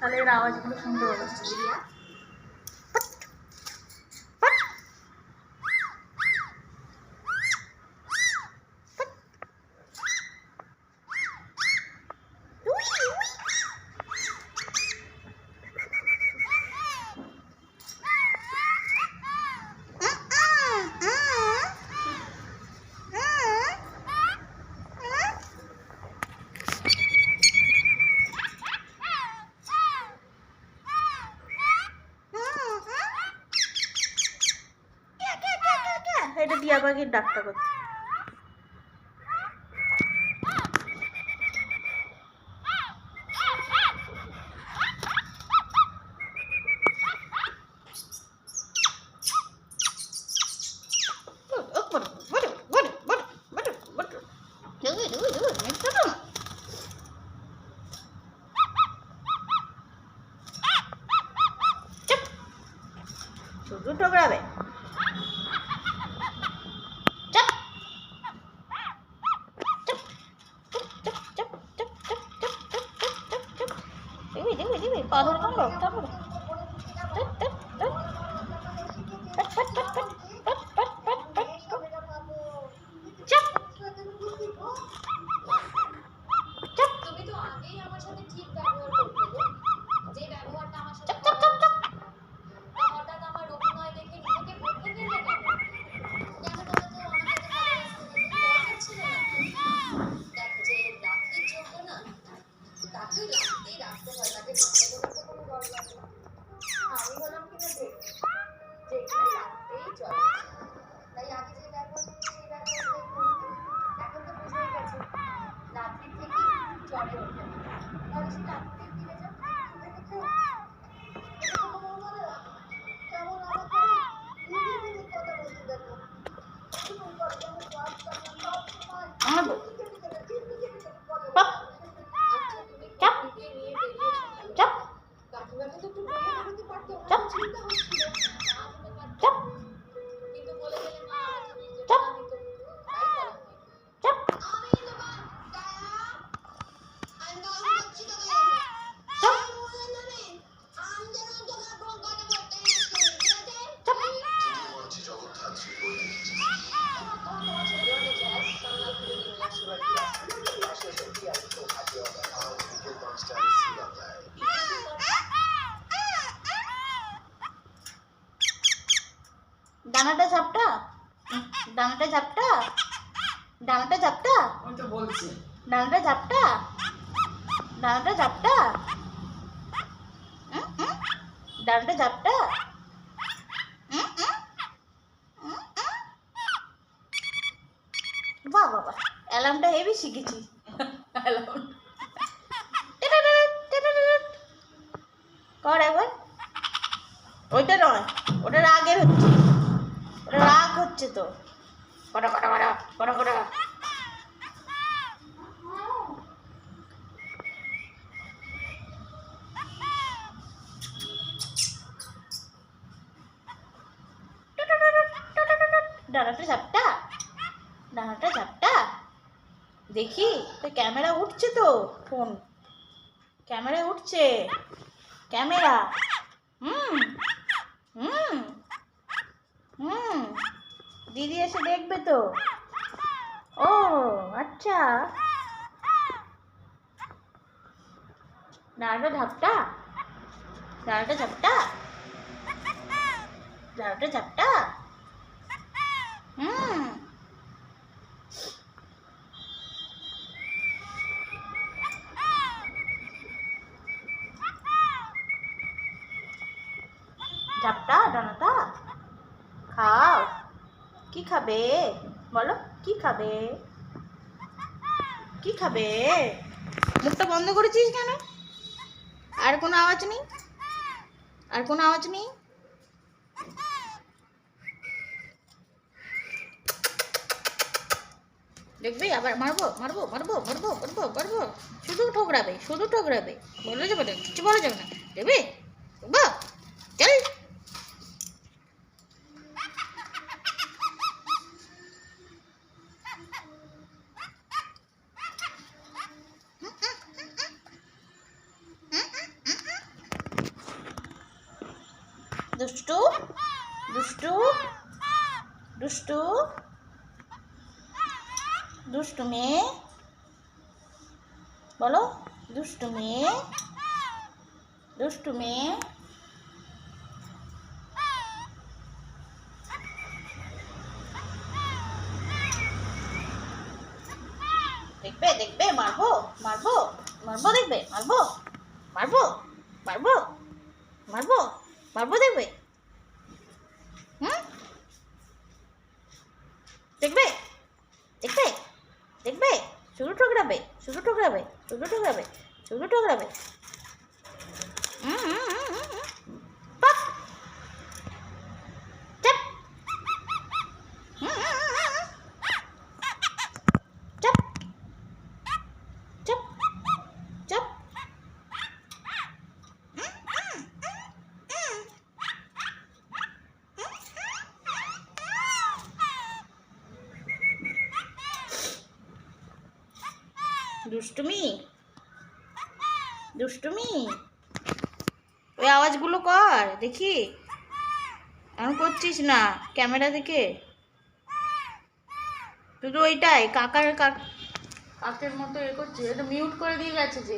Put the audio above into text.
তাহলে এর আওয়াজগুলো সুন্দর পাবো এটা টিয়া পাখির ডাকটা করছে শুধু ঠোকরাবে পাথর কামড় 走 ডানাটা ঝাপটা? ডানাটা ঝাপটা? ডানাটা ঝাপটা? ডানাটা ঝাপটা? ডানাটা ঝাপটা? ডানাটা ঝাপটা। বাহ বাবা অ্যালার্মটা হেভি শিখেছি। অ্যালার্ম কর একবার ওইটা নয় ওটা রাগের হচ্ছে। রাগ হচ্ছে তো। কটা কটা কটা কটা ঝাপটা ঝাপটা। দেখি, তো ক্যামেরা উঠছে তো ফোন। ক্যামেরা উঠছে। ক্যামেরা। হুম হুম দিদি এসে দেখবে তো ও আচ্ছা ডানাটা ঝাপটা ডানাটা ঝাপটা ডানাটা ঝাপটা হুম ঝাপটা ডানাটা খাও কি খাবে? বলো, কি খাবে? কি খাবে? মুখটা বন্ধ করেছিস কেন? আর কোনো আওয়াজ নেই? আর কোনো আওয়াজ নেই? দেখবি, আবার মারবো মারবো মারবো মারবো মারবো মারবো। শুধু ঠোকরাবে শুধু ঠোকরাবে। বলে যাবে না কিছু বলা যাবে না। দেখবি? চল। দুষ্টু দুষ্টু দুষ্টু দুষ্টু মেয়ে, বলো, দুষ্টু মেয়ে দুষ্টু মেয়ে, দেখবে দেখবে, মারবো মারবো মারবো, দেখবে, মারবো মারবো মারবো মারবো। মারবো দেখবে? হুম? দেখবে? দেখবে? দেখবে? শুধু ঠোকরাবে শুধু ঠোকরাবে শুধু ঠোকরাবে শুধু ঠোকরাবে হুম, হুম, হুম, হুম, হুম। পাপ। চাপ। হুম, হুম, হুম, হুম, হুম। চাপ। চাপ। চাপ। দুষ্টুমি? দুষ্টুমি? ওই আওয়াজগুলো কর, দেখি। এখন করছিস না, ক্যামেরা দেখে। শুধু ওইটাই, কাকার, কাক কাকের মতো এ করছিস এটা মিউট করে দিয়ে গেছে যে।